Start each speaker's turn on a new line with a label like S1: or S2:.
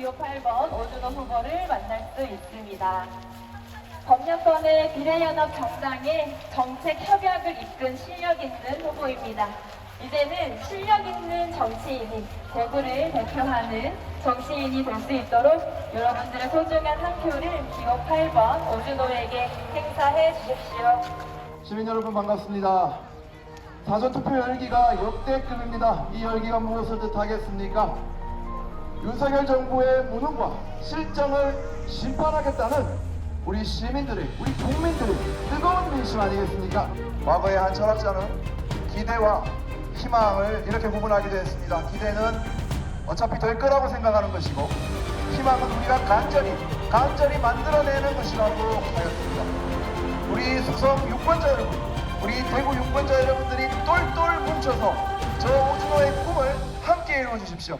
S1: 기호 8번 오준호 후보를 만날 수 있습니다. 범여권의 비례연합 정당의 정책 협약을 이끈 실력 있는 후보입니다. 이제는 실력 있는 정치인이 대구를 대표하는 정치인이 될 수 있도록 여러분들의 소중한 한 표를 기호 8번 오준호에게 행사해 주십시오.
S2: 시민 여러분 반갑습니다. 사전투표 열기가 역대급입니다. 이 열기가 무엇을 뜻하겠습니까? 윤석열 정부의 무능과 실정을 심판하겠다는 우리 시민들의, 우리 국민들의 뜨거운 민심 아니겠습니까?
S3: 과거의 한 철학자는 기대와 희망을 이렇게 구분하기도 했습니다. 기대는 어차피 될 거라고 생각하는 것이고 희망은 우리가 간절히 간절히 만들어내는 것이라고 하였습니다. 우리 수성 유권자 여러분, 우리 대구 유권자 여러분들이 똘똘 뭉쳐서 저 오준호의 꿈을 함께 이루어 주십시오.